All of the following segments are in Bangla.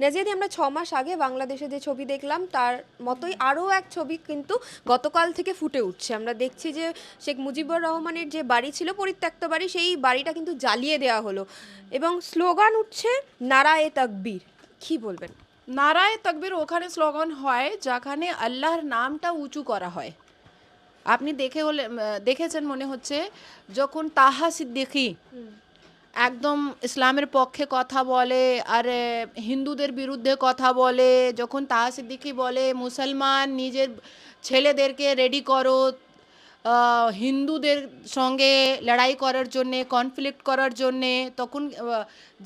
নেজিয়াদি আমরা ছ মাস আগে বাংলাদেশে যে ছবি দেখলাম তার মতোই আরও এক ছবি কিন্তু গতকাল থেকে ফুটে উঠছে। আমরা দেখছি যে শেখ মুজিবুর রহমানের যে বাড়ি ছিল পরিত্যক্ত বাড়ি সেই বাড়িটা কিন্তু জ্বালিয়ে দেওয়া হলো। এবং স্লোগান উঠছে নারায়ে তাকবীর। কি বলবেন? নারায় তকবির ওখানে স্লোগান হয় যেখানে আল্লাহর নামটা উঁচু করা হয়। আপনি দেখে হলে দেখেছেন মনে হচ্ছে যখন তাহা সিদ্দিকি একদম ইসলামের পক্ষে কথা বলে, আর হিন্দুদের বিরুদ্ধে কথা বলে, যখন তাহা সিদ্দিকি বলে, মুসলমান নিজের ছেলেদেরকে রেডি করো হিন্দুদের সঙ্গে লড়াই করার জন্যে কনফ্লিক্ট করার জন্যে, তখন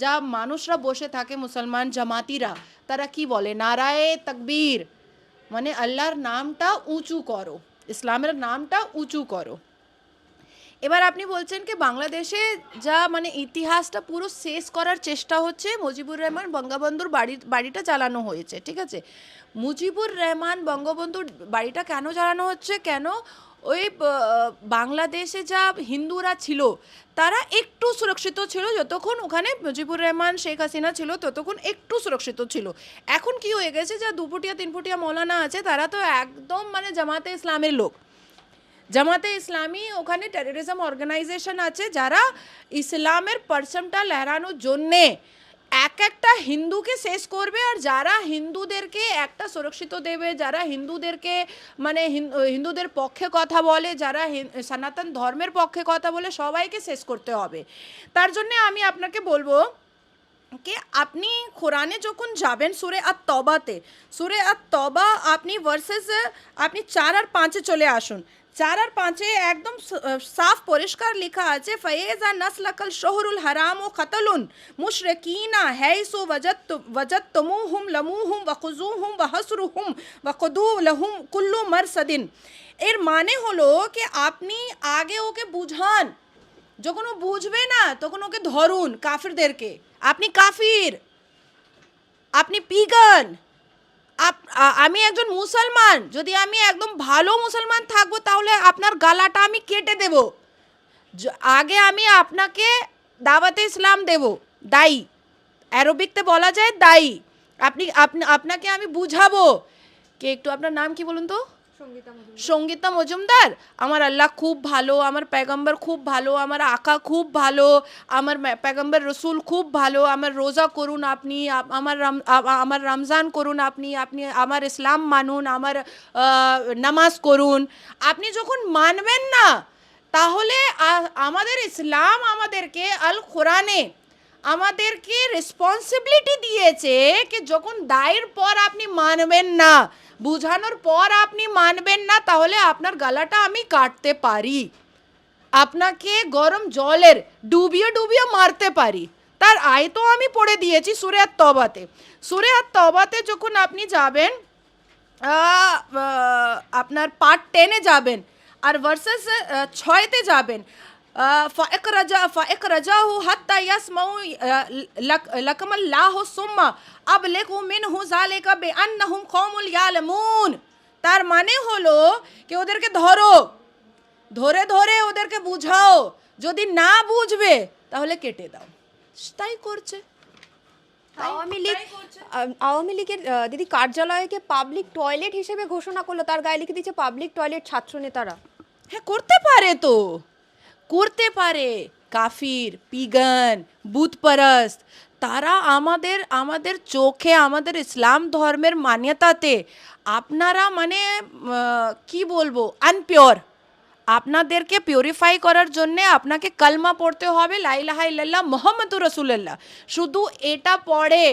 যা মানুষরা বসে থাকে, মুসলমান জামাতিরা, তারা কি বলে? নারায় তকবীর। মানে আল্লাহর নামটা উঁচু করো, ইসলামের নামটা উঁচু করো। এবার আপনি বলছেন কি, বাংলাদেশে যা মানে ইতিহাসটা পুরো শেষ করার চেষ্টা হচ্ছে মুজিবুর রহমান বঙ্গবন্ধুর বাড়ি, বাড়িটা চালানো হয়েছে, ঠিক আছে? মুজিবুর রহমান বঙ্গবন্ধুর বাড়িটা কেন চালানো হচ্ছে? কেন? ওই বাংলাদেশে যা হিন্দুরা ছিল, তারা একটু সুরক্ষিত ছিল, যতক্ষণ ওখানে মুজিবুর রহমান, শেখ হাসিনা ছিল, ততক্ষণ একটু সুরক্ষিত ছিল। এখন কি হয়ে গেছে যা দুপুটিয়া, তিনপুটিয়া মৌলানা আছে, তারা তো একদম মানে জামাতে ইসলামের লোক। জামাতে ইসলামী, ওখানে টেররিজম অর্গানাইজেশন আছে যারা ইসলামের পারচমটা লহরানোর জন্যে এক একটা হিন্দুকে শেষ করবে আর যারা হিন্দুদেরকে একটা সুরক্ষিত দেবে, যারা হিন্দুদেরকে মানে হিন- হিন্দুদের পক্ষে কথা বলে, যারা সনাতন ধর্মের পক্ষে কথা বলে সবাইকে শেষ করতে হবে। তার জন্যে আমি আপনাকে বলব कि আপনি কোরআনে যখন যাবেন সুরে আর তবাতে, সুরে আর তবা আপনি ভার্সেস আপনি চার আর পাঁচে চলে আসুন। চার আর পাঁচে একদম সাফ পরিষ্কার লেখা আছে, ফয়েজ নসলকল শহরুল হারাম ও কতলুন মুশরকিনা হ্যাইসু ওয়াজাত ওয়াজাত তমুহুম লমুহুম ওয়াকুজুহুম ওয়াহসরুহুম ওয়াকুদু লহুম কুল্লু মারসাদিন। এর মানে হলো कि আপনি আগে ওকে বুঝান। যখন ও বুঝবে না, তখন ওকে ধরুন কাফিরদেরকে। আপনি কাফির, আপনি পিগান। আমি একজন মুসলমান। যদি আমি একদম ভালো মুসলমান থাকব, তাহলে আপনার গালাটা আমি কেটে দেব। আগে আমি আপনাকে দাওয়াতে ইসলাম দেব। দায়ী। অ্যারোবিকতে বলা যায় দায়ী। আপনি আপনি, আপনাকে আমি বুঝাবো। কে, একটু আপনার নাম কি বলুন তো? সঙ্গীতা মজুমদার? আমার আল্লাহ খুব ভালো, আমার পেগম্বর খুব ভালো, আমার আকা খুব ভালো, আমার পেগম্বর রসুল খুব ভালো, আমার রোজা করুন আপনি আমার আমার রমজান করুন আপনি আপনি আমার ইসলাম মানুন, আমার নামাজ করুন। আপনি যখন মানবেন না, তাহলে আমাদের ইসলাম আমাদেরকে আল কোরআনে আমাদেরকে রেসপন্সিবিলিটি দিয়েছে কি যখন দায়ের পর আপনি মানবেন না, বুঝানোর পর আপনি মানবেন না, তাহলে আপনার গলাটা আমি কাটতে পারি। আপনাকে গরম জলের ডুবিয়ে ডুবিয়ে মারতে পারি। তার আয় তো আমি পড়ে দিয়েছি সুরে আর তবাতে। সুরে আর তবাতে যখন আপনি যাবেন আপনার পার্ট টেনে যাবেন, আর ভার্সেস ছয়তে যাবেন ফাইক রাজা ফাইক রাজা হু হাত্তা ইয়াসমাউ লাকাম আল্লাহ সুম্মা আব লেকু মিনহু যালিকা বিআন্নাহুম কওমুল ইয়ালামুন তার মানে হলো কি ওদেরকে ধরো ধরে ধরে ওদেরকে বুঝাও যদি না বুঝবে তাহলে কেটে দাও। তাই করছে। আওয়ামী লীগ আওয়ামী লীগের দিদি কার্যালয়কে পাবলিক টয়লেট হিসেবে ঘোষণা করল তার গায়ে লিখে দিচ্ছে পাবলিক টয়লেট ছাত্র নেতারা হ্যাঁ করতে পারে তো। করতে পারে। কাফির, পিগান বুতপরস্ত তারা আমাদের আমাদের চোখে, আমাদের ইসলাম ধর্মের মান্যতাতে আপনারা মানে কি বলব আনপিওর আপনাদেরকে পিউরিফাই করার জন্যে আপনাকে কালমা পড়তে হবে লাইলাহা ইল্লাল্লাহ, মোহাম্মদুর রসুল্লাহ শুধু এটা পড়ে।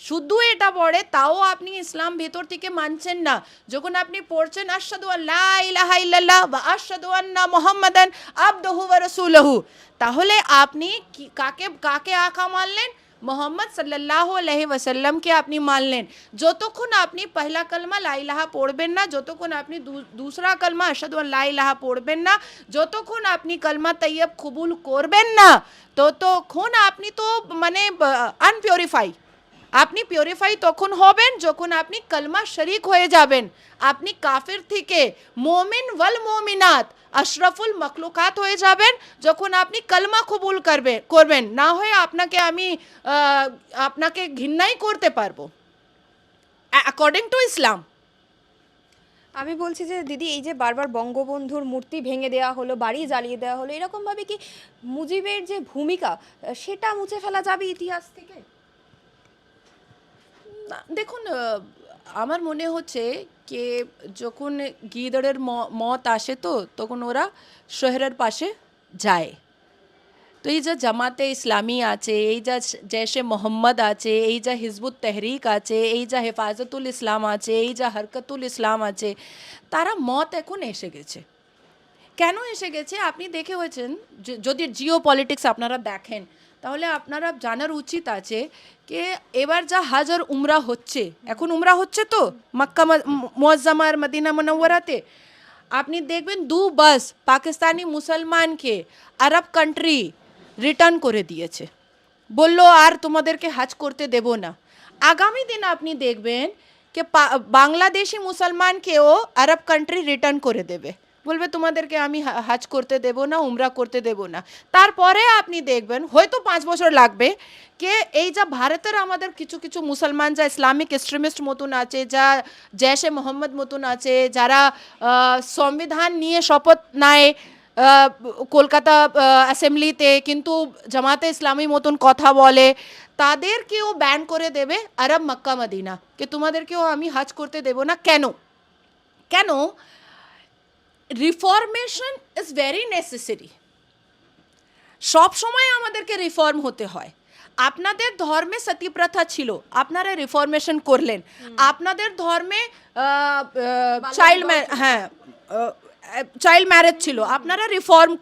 শুধু এটা পড়ে, তাও আপনি ইসলাম ভেতর থেকে মানছেন না। যখন আপনি পড়ছেন, আশহাদু আল্লাহ ইলাহা ইল্লাল্লাহ বা আশহাদু আন্না মুহাম্মাদান আবদুহু ওয়া রাসূলুহু। তাহলে আপনি কাকে কাকে আঁকা মানলেন? মোহাম্মদ সাল্লাল্লাহু আলাইহি ওয়াসাল্লামকে আপনি মানলেন। যতক্ষণ আপনি পহলা কলমা লা ইলাহা পড়বেন না, যতক্ষণ আপনি দুসরা কলমা আশহাদু আল্লাহ ইলাহা পড়বেন না, যতক্ষণ আপনি কলমা তৈয়ব কবুল করবেন না, ততক্ষণ আপনি তো মানে আনপিউরিফাই আপনি পিউরিফাই তখন হবেন যখন আপনি কলমা শরিক হয়ে যাবেন। আপনি কাফের থেকে মোমিন ওয়াল মোমিনাত আশরাফুল মখলুকাত হয়ে যাবেন যখন আপনি কলমা কবুল করবে, করবেন। না হয়ে আপনাকে আমি আপনাকে ঘৃণাই করতে পারব। অ্যাকর্ডিং টু ইসলাম আমি বলছি যে, দিদি, এই যে বারবার বঙ্গবন্ধুর মূর্তি ভেঙে দেওয়া হলো, বাড়ি জ্বালিয়ে দেওয়া হলো, এরকমভাবে কি মুজিবের যে ভূমিকা, সেটা মুছে ফেলা যাবে ইতিহাস থেকে? দেখুন আমার মনে হচ্ছে কে যখন গিদড়ের মত আসে তো, তখন ওরা শহরের পাশে যায়। তো এই যা জামাতে ইসলামী আছে, এই যা জৈশে মোহাম্মদ আছে, এই যা হিজবুত তেহরিক আছে, এই যা হেফাজতুল ইসলাম আছে, এই যা হরকতুল ইসলাম আছে, তারা মত এখন এসে গেছে। কেন এসে গেছে? আপনি দেখে হয়েছেন যদি জিও পলিটিক্স আপনারা দেখেন তাহলে আপনারা জানার উচিত আছে যে এবার যা হাজ আর উমরা হচ্ছে, এখন উমরা হচ্ছে তো মক্কা মোয়াজ্জামা আর মদিনা মনওয়ারাতে। আপনি দেখবেন দু বাস পাকিস্তানি মুসলমানকে আরব কান্ট্রি রিটার্ন করে দিয়েছে। বলল, আর তোমাদেরকে হাজ করতে দেব না। আগামী দিন আপনি দেখবেন পা- বাংলাদেশি মুসলমানকেও আরব কান্ট্রি রিটার্ন করে দেবে। বলবে, তোমাদেরকে আমি হাজ করতে দেব না, উমরা করতে দেব না। তারপরে আপনি দেখবেন, হয়তো পাঁচ বছর লাগবে, কে এই যা ভারতের আমাদের কিছু কিছু মুসলমান যা ইসলামিক এক্সট্রিমিস্ট মতন আছে, যা জৈশে মোহাম্মদ মতন আছে, যারা সংবিধান নিয়ে শপথ নেয় কলকাতা অ্যাসেম্বলিতে কিন্তু জামাতে ইসলামী মতন কথা বলে, তাদেরকেও ব্যান করে দেবে আরব মক্কা মদিনা যে তোমাদেরকেও আমি হাজ করতে দেব না। কেন? কেন? রিফরমেশন ইজ ভেরি নেসেসারি সব সময় আমাদেরকে রিফর্ম হতে হয়। আপনাদের ধর্মে সতী প্রথা ছিল আপনারা রিফর্মেশন করলেন। আপনাদের ধর্মে চাইল্ড হ্যাঁ চাইল্ড ম্যারেজ ছিল আপনারা রিফর্ম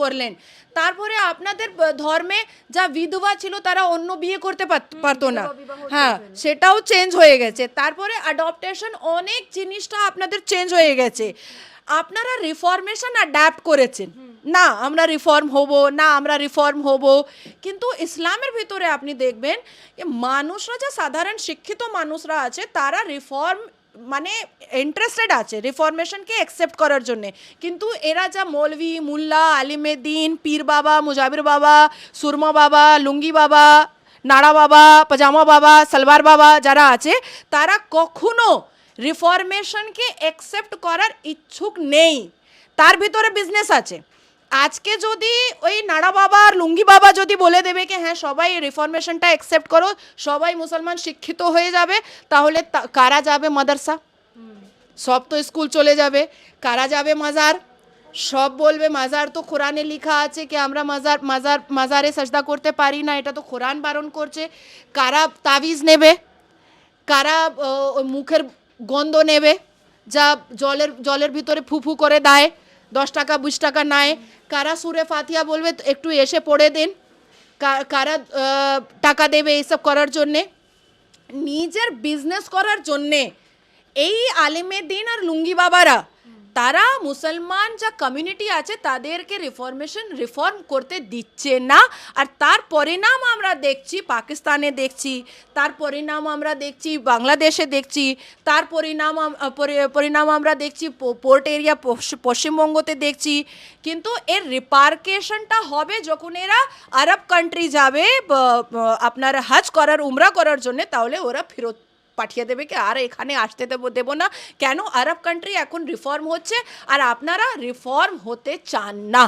করলেন। তারপরে আপনাদের ধর্মে যা বিধবা ছিল তারা অন্য বিয়ে করতে পারতো না। হ্যাঁ সেটাও চেঞ্জ হয়ে গেছে। তারপরে অ্যাডপ্টেশন অনেক জিনিসটা আপনাদের চেঞ্জ হয়ে গেছে। আপনারা রিফর্মেশন অ্যাডাপ্ট করেছেন। না আমরা রিফর্ম হব না আমরা রিফর্ম হব। কিন্তু ইসলামের ভিতরে আপনি দেখবেন যে মানুষরা যা সাধারণ শিক্ষিত মানুষরা আছে তারা রিফর্ম মানে ইন্টারেস্টেড আছে রিফরমেশনকে অ্যাকসেপ্ট করার জন্যে। কিন্তু এরা যা মৌলভি, মুল্লা, আলিমেদ্দিন, পীর বাবা মুজাবির বাবা, সুরমা বাবা, লুঙ্গি বাবা, নাড়া বাবা, পাজামা বাবা সালবার বাবা যারা আছে, তারা কখনো রিফরমেশনকে অ্যাকসেপ্ট করার ইচ্ছুক নেই। তার ভিতরে বিজনেস আছে। আজকে যদি ওই নাড়া বাবা আর লুঙ্গি বাবা যদি বলে দেবে কি হ্যাঁ সবাই রিফরমেশনটা অ্যাকসেপ্ট করো, সবাই মুসলমান শিক্ষিত হয়ে যাবে, তাহলে কারা যাবে মাদ্রাসা? সব তো স্কুল চলে যাবে। কারা যাবে মাজার? সব বলবে, মাজার তো কোরআনে লেখা আছে কি, আমরা মাজার মাজার, মাজারে সাজদা করতে পারি না, এটা তো কোরআন বারণ করছে। কারা তাবিজ নেবে? কারা মুখের গন্ধ নেবে, যা জলের জলের ভিতরে ফুফু করে দেয়? দশ টাকা, বিশ টাকা নেয় কারা সুরে ফাতিয়া বলবে, একটু এসে পড়ে দিন। কারা টাকা দেবে এইসব করার জন্যে? নিজের বিজনেস করার জন্যে এই আলেমে দিন আর লুঙ্গি বাবারা তারা মুসলমান যা কমিউনিটি আছে তাদেরকে রিফরমেশন রিফর্ম করতে দিচ্ছে না। আর তার পরিণাম আমরা দেখছি, পাকিস্তানে দেখছি, তার পরিণাম আমরা দেখছি, বাংলাদেশে দেখছি, তার পরিণাম পরিণাম আমরা দেখছি পোর্ট এরিয়া পশ্চিমবঙ্গতে দেখছি। কিন্তু এর রিপার্কেশনটা হবে যখন এরা আরব কান্ট্রি যাবে আপনার হাজ করার, উমরা করার জন্য, তাহলে ওরা ফেরত পাঠিয়ে দেবে কি, আর এখানে আসতে দেবো দেবো না। কেন? আরব কান্ট্রি এখন রিফর্ম হচ্ছে, আর আপনারা রিফর্ম হতে চান না।